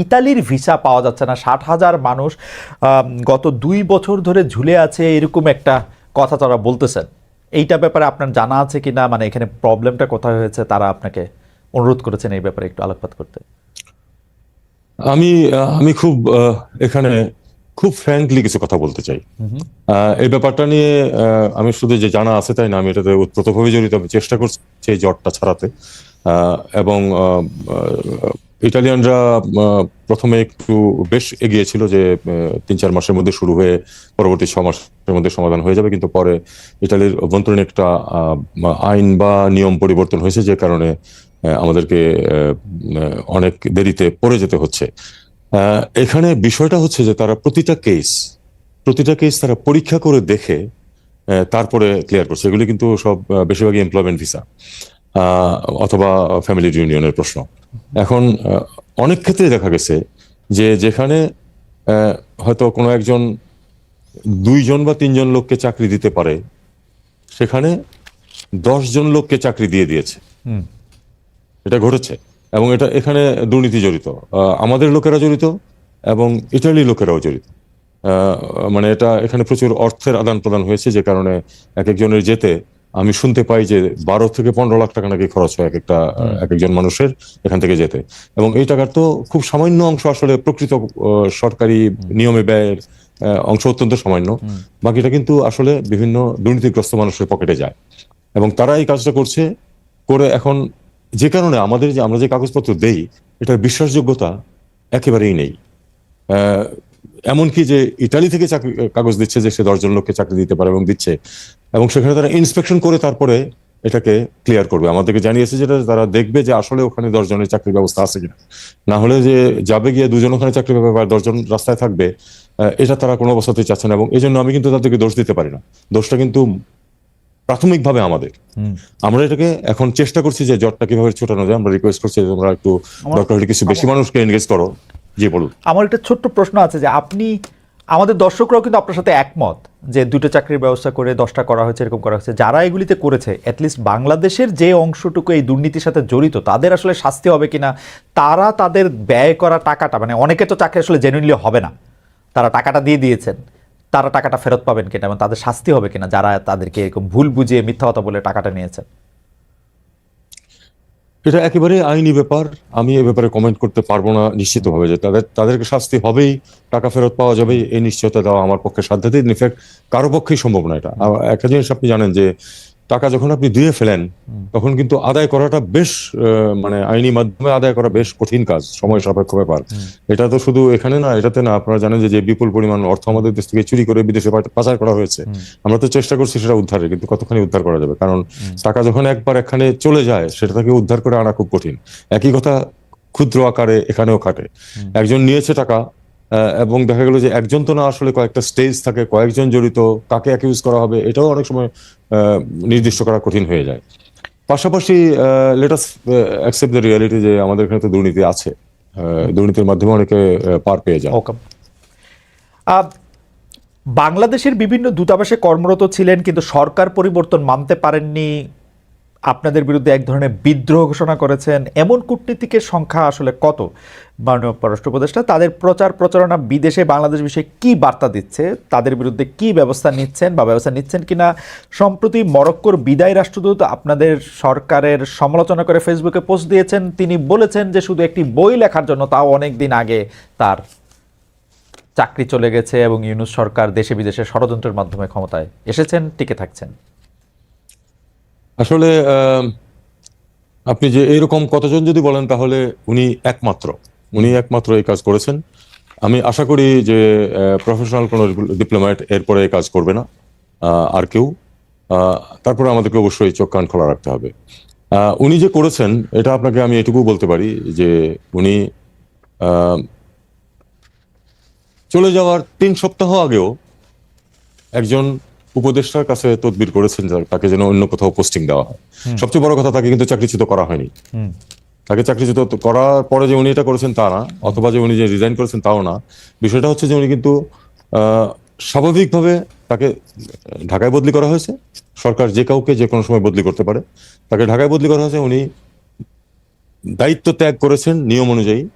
ইতালির ভিসা পাওয়া যাচ্ছে না। ষাট হাজার মানুষ গত দুই বছর ধরে ঝুলে আছে এরকম একটা কথা তারা বলতেছেন। এইটা ব্যাপারে আপনার জানা আছে কিনা? মানে এখানে প্রবলেমটা কোথায় হয়েছে? তারা আপনাকে অনুরোধ করেছেন এই ব্যাপারে একটু আলোকপাত করতে। আমি আমি খুব এখানে খুব ফ্র্যাঙ্কলি কিছু কথা বলতে চাই। আহ, এই ব্যাপারটা নিয়ে আহ, আমি শুধু যে জানা আছে তাই না আমি এটাতে উৎপ্রতভাবে জড়িত। আমি চেষ্টা করছি এই জ্বরটা ছাড়াতে। আহ, এবং ইটালিয়ানরা প্রথমে একটু বেশ এগিয়েছিল যে তিন চার মাসের মধ্যে শুরু হয়ে পরবর্তী ছ মাসের মধ্যে সমাধান হয়ে যাবে। কিন্তু পরে ইটালির অভ্যন্তরীণ একটা আইন বা নিয়ম পরিবর্তন হয়েছে যে কারণে আমাদেরকে অনেক দেরিতে পড়ে যেতে হচ্ছে। এখানে বিষয়টা হচ্ছে যে তারা প্রতিটা কেস প্রতিটা কেস তারা পরীক্ষা করে দেখে তারপরে ক্লিয়ার করছে। এগুলি কিন্তু সব বেশিরভাগই এমপ্লয়মেন্ট ভিসা অথবা ফ্যামিলি ইউনিয়নের প্রশ্ন। এখন অনেক ক্ষেত্রে দেখা গেছে যে যেখানে হয়তো কোনো একজন দুইজন বা তিনজন লোককে চাকরি দিতে পারে সেখানে জন লোককে চাকরি দিয়ে দিয়েছে। এটা ঘটেছে। এবং এটা এখানে দুর্নীতি জড়িত। আহ, আমাদের লোকেরা জড়িত এবং ইটালি লোকেরাও জড়িত। আহ, মানে এটা এখানে প্রচুর অর্থের আদান প্রদান হয়েছে যে কারণে এক একজনের যেতে আমি শুনতে পাই যে বারো থেকে পনেরো লাখ টাকা নাকি খরচ হয় এক একটা এক একজন মানুষের এখান থেকে যেতে। এবং এই টাকার তো খুব সামান্য অংশ আসলে প্রকৃত সরকারি নিয়মে ব্যয়ের অংশ অত্যন্ত সামান্য। বাকিটা কিন্তু আসলে বিভিন্ন দুর্নীতিগ্রস্ত মানুষের পকেটে যায়। এবং তারা এই কাজটা করছে করে এখন যে কারণে আমাদের যে আমরা যে কাগজপত্র দেই এটার বিশ্বাসযোগ্যতা একেবারেই নেই। আহ, এমনকি যে ইটালি থেকে চাকরি কাগজ দিচ্ছে যে সে দশজন লোককে চাকরি দিতে পারে এবং দিচ্ছে। এবং সেখানে তারা ইন্সপেকশন করে তারপরে এটাকে ক্লিয়ার করবে। আমাদেরকে জানিয়েছে যেটা তারা দেখবে যে আসলে ওখানে দশ জনের চাকরির ব্যবস্থা আছে কিনা। না হলে যে যাবে গিয়ে দুজন ওখানে চাকরি পাবে বা দশজন রাস্তায় থাকবে এটা তারা কোনো অবস্থাতেই চাচ্ছে না এবং এই জন্য আমি কিন্তু তাদেরকে দোষ দিতে পারি না। দোষটা কিন্তু প্রাথমিকভাবে আমাদের। আমরা এটাকে এখন চেষ্টা করছি যে জটটা কীভাবে ছোটানো যায়। আমরা রিকোয়েস্ট করছি যে তোমরা একটু দরকার হলে কিছু বেশি মানুষকে এনগেজ করো। জি, বলুন। আমার একটা ছোট্ট প্রশ্ন আছে যে আপনি, আমাদের দর্শকরাও কিন্তু আপনার সাথে একমত যে দুটো চাকরির ব্যবস্থা করে দশটা করা হয়েছে, এরকম করা হয়েছে। যারা এগুলিতে করেছে অ্যাটলিস্ট বাংলাদেশের যে অংশটুকু এই দুর্নীতির সাথে জড়িত, তাদের আসলে শাস্তি হবে কিনা, তারা তাদের ব্যয় করা টাকাটা মানে অনেকে তো চাকরি আসলে জেনুইনলি হবে না। তারা টাকাটা দিয়ে দিয়েছেন, তারা টাকাটা ফেরত পাবেন কিনা এবং তাদের শাস্তি হবে কিনা, যারা তাদেরকে এরকম ভুল বুঝিয়ে মিথ্যা কথা বলে টাকাটা নিয়েছেন। এটা একেবারে আইনি ব্যাপার। আমি এ ব্যাপারে কমেন্ট করতে পারব না নিশ্চিতভাবে যে তাদের, তাদেরকে শাস্তি হবেই, টাকা ফেরত পাওয়া যাবে এই নিশ্চয়তা দেওয়া আমার পক্ষে সাধ্যাতীত ইনফ্যাক্ট কারও পক্ষেই সম্ভব না এটা। একটা জিনিস আপনি জানেন যে টাকা যখন আপনি দিয়ে ফেলেন তখন কিন্তু আদায় করাটা বেশ মানে আইনি মাধ্যমে আদায় করা বেশ কঠিন কাজ সময় সাপেক্ষ ব্যাপার। এটা তো শুধু এখানে না এটাতে না আপনারা জানেন যে বিপুল পরিমাণ অর্থ আমাদের দেশ থেকে চুরি করে বিদেশে পাচার করা হয়েছে। আমরা তো চেষ্টা করছি সেটা উদ্ধারের কিন্তু কতখানি উদ্ধার করা যাবে? কারণ টাকা যখন একবার এখানে চলে যায় সেটা থেকে উদ্ধার করে আনা খুব কঠিন। একই কথা ক্ষুদ্র আকারে এখানেও খাটে। একজন নিয়েছে টাকা এবং দেখা গেল যে একজন তো না আসলে কয়েকটা স্টেজ থাকে, কয়েকজন জড়িত, কাকে অ্যাকিউজ করা হবে, এটাও অনেক সময় নির্দিষ্ট করা কঠিন হয়ে যায়। পাশাপাশি লেটাস অ্যাকসেপ্ট দ্য রিয়ালিটি যে আমাদের এখানে তো দুর্নীতি আছে। দুর্নীতির মাধ্যমে অনেকে পার পেয়ে যায় ওকে বাংলাদেশের বিভিন্ন দূতাবাসে কর্মরত ছিলেন, কিন্তু সরকার পরিবর্তন মানতে পারেননি আপনাদের বিরুদ্ধে এক ধরনের বিদ্রোহ ঘোষণা করেছেন। এমন কূটনীতিকের সংখ্যা আসলে কত? মাননীয় পররাষ্ট্র উপদেষ্টা, তাদের প্রচার প্রচারণা বিদেশে বাংলাদেশ বিষয়ে কি বার্তা দিচ্ছে? তাদের বিরুদ্ধে কি ব্যবস্থা নিচ্ছেন বা ব্যবস্থা নিচ্ছেন কিনা? সম্প্রতি মরক্কোর বিদায় রাষ্ট্রদূত আপনাদের সরকারের সমালোচনা করে ফেসবুকে পোস্ট দিয়েছেন। তিনি বলেছেন যে শুধু একটি বই লেখার জন্য, তাও অনেক দিন আগে তার চাকরি চলে গেছে এবং ইউনুস সরকার দেশে বিদেশে ষড়যন্ত্রের মাধ্যমে ক্ষমতায় এসেছেন, টিকে থাকছেন। আসলে আপনি যে এইরকম কতজন যদি বলেন, তাহলে উনি একমাত্র। উনি একমাত্র এই কাজ করেছেন। আমি আশা করি যে প্রফেশনাল কোনো ডিপ্লোম্যাট এরপরে এই কাজ করবে না আর কেউ। তারপরে আমাদেরকে অবশ্যই চোখ কান খোলা রাখতে হবে। উনি যে করেছেন, এটা আপনাকে আমি এটুকু বলতে পারি যে, উনি চলে যাওয়ার তিন সপ্তাহ আগেও একজন উপদেষ্টার কাছে তদবির করেছেন তাকে যেন অন্য কোথাও পোস্টিং দেওয়া হয়। সবচেয়ে বড় কথা তাকে কিন্তু চাকরিচ্যুত করা হয়নি। তাকে চাকরিচ্যুত করার পরে যে উনি এটা করেছেন তা না অথবা যে উনি যে রিজাইন করেছেন তাও না। বিষয়টা হচ্ছে যে উনি কিন্তু আহ, স্বাভাবিকভাবে তাকে ঢাকায় বদলি করা হয়েছে। সরকার যে কাউকে যে কোনো সময় বদলি করতে পারে। তাকে ঢাকায় বদলি করা হয়েছে উনি দায়িত্ব ত্যাগ করেছেন নিয়ম অনুযায়ী।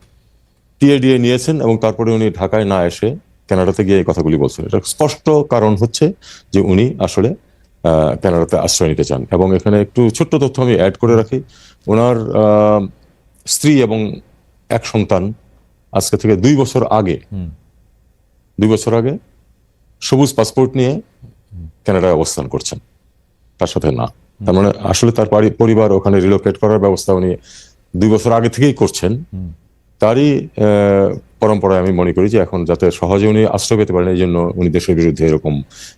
টিএডিএ নিয়েছেন এবং তারপরে উনি ঢাকায় না এসে কানাডাতে গিয়ে এই কথাগুলি বলছেন। এটা স্পষ্ট কারণ হচ্ছে যে উনি আসলে আহ, কানাডাতে আশ্রয় নিতে চান। এবং এখানে একটু ছোট্ট তথ্য আমি অ্যাড করে রাখি। ওনার স্ত্রী এবং এক সন্তান আজকে থেকে দুই বছর আগে দুই বছর আগে সবুজ পাসপোর্ট নিয়ে কানাডায় অবস্থান করছেন। তার সাথে না। তার মানে আসলে তার পরিবার ওখানে রিলোকেট করার ব্যবস্থা উনি দুই বছর আগে থেকেই করছেন। তারই আহ, পরম্পরায় আমি মনে করি যে এখন যাতে সহজে উনি আশ্রয় পেতে পারেন, এই জন্য উনি দেশের বিরুদ্ধে এরকম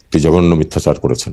একটি জঘন্য মিথ্যাচার করেছেন।